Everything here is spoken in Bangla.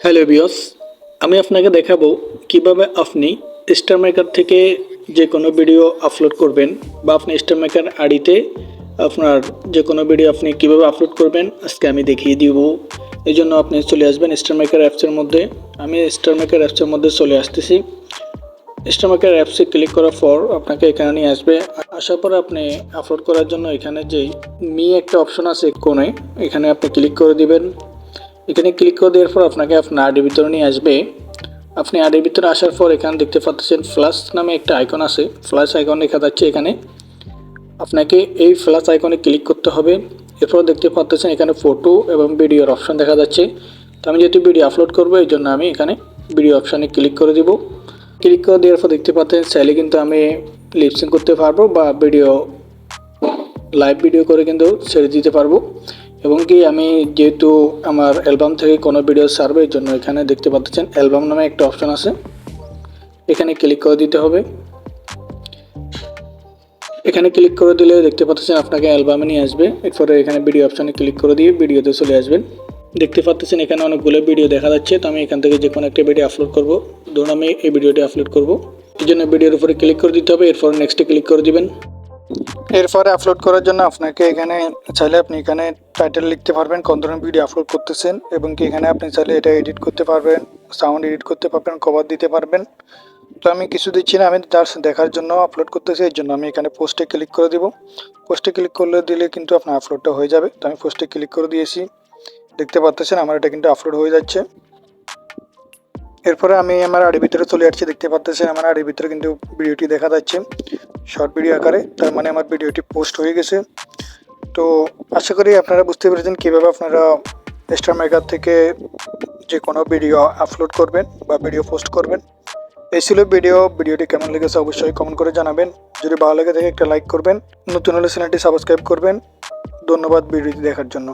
হ্যালো বিয়স আমি আপনাকে দেখাবো কীভাবে আপনি স্টার মেকার থেকে যে কোনো ভিডিও আপলোড করবেন বা আপনি স্টার মেকার আড়িতে আপনার যে কোনো ভিডিও আপনি কীভাবে আপলোড করবেন, আজকে আমি দেখিয়ে দিব। এই জন্য আপনি চলে আসবেন স্টার মেকার অ্যাপসের মধ্যে। আমি স্টার মেকার অ্যাপসের মধ্যে চলে আসতেছি। স্টার মেকার অ্যাপসে ক্লিক করার পর আপনাকে এখানে নিয়ে আসবে। আসার পর আপনি আপলোড করার জন্য এখানে যেই মি একটা অপশন আছে কোণে, এখানে আপনি ক্লিক করে দিবেন। এখানে ক্লিক করে দেওয়ার পর আপনাকে আপনার আইডির ভিতরে নিয়ে আসবে। আপনি আইডির ভিতরে আসার পর এখানে দেখতে পাচ্ছেন ফ্লাশ নামে একটা আইকন আছে। ফ্লাশ আইকন দেখা যাচ্ছে এখানে। আপনাকে এই ফ্লাশ আইকনে ক্লিক করতে হবে। এরপর দেখতে পাচ্ছেন এখানে ফটো এবং ভিডিওর অপশন দেখা যাচ্ছে। তো আমি যেহেতু ভিডিও আপলোড করব, এই জন্য আমি এখানে ভিডিও অপশানে ক্লিক করে দিব। ক্লিক করে দেওয়ার পর দেখতে পাচ্ছেন চাইলে কিন্তু আমি লিপসিং করতে পারব বা ভিডিও লাইভ ভিডিও করে কিন্তু ছেড়ে দিতে পারব। এবং কি আমি যেহেতু আমার অ্যালবাম থেকে কোনো ভিডিও সার্ভে জন্য এখানে দেখতে পাচ্ছেন অ্যালবাম নামে একটা অপশন আছে। এখানে ক্লিক করে দিতে হবে। এখানে ক্লিক করে দিলে দেখতে পাচ্ছেন আপনাকে অ্যালবামে নিয়ে আসবে। এরপরে এখানে ভিডিও অপশানে ক্লিক করে দিয়ে ভিডিওতে চলে আসবেন। দেখতে পাচ্ছেন এখানে অনেকগুলো ভিডিও দেখা যাচ্ছে, তো আমি এখান থেকে যে কোনো একটা ভিডিও আপলোড করব। ধরুন আমি এই ভিডিওটি আপলোড করব। এই জন্য ভিডিওর উপরে ক্লিক করে দিতে হবে। এরপর নেক্সটে ক্লিক করে দিবেন। এরপরে আপলোড করার জন্য আপনাকে এখানে চাইলে আপনি এখানে টাইটেল লিখতে পারবেন, কোন ধরনের ভিডিও আপলোড করতেছেন এবং কি এখানে আপনি চাইলে এটা এডিট করতে পারবেন সাউন্ড এডিট করতে পারবেন কভার দিতে পারবেন। তো আমি কিছু দিচ্ছি না, আমি জাস্ট দেখার জন্য আপলোড করতেছি এই জন্য আমি এখানে পোস্টে ক্লিক করে দিব। পোস্টে ক্লিক করলে দিলে কিন্তু আপনার আপলোডটা হয়ে যাবে। তো আমি পোস্টে ক্লিক করে দিয়েছি। দেখতে পাচ্ছেন, আমার এটা কিন্তু আপলোড হয়ে যাচ্ছে। এরপরে আমি আমার আড়ির ভিতরে চলে আসছি, দেখতে পাচ্ছেন, আমার আড়ির ভিতরে কিন্তু ভিডিওটি দেখা যাচ্ছে। শর্ট ভিডিও আকারে, তার মানে আমার ভিডিওটি পোস্ট হয়ে গেছে। তো আশা করি আপনারা বুঝতে পেরেছেন কীভাবে আপনারা স্টার মেকার থেকে যে কোনো ভিডিও আপলোড করবেন বা ভিডিও পোস্ট করবেন। এই ছিল ভিডিও ভিডিওটি কেমন লেগেছে অবশ্যই কমেন্ট করে জানাবেন। যদি ভালো লেগে থাকে একটা লাইক করবেন। নতুন হলে চ্যানেলটি সাবস্ক্রাইব করবেন। ধন্যবাদ ভিডিওটি দেখার জন্য।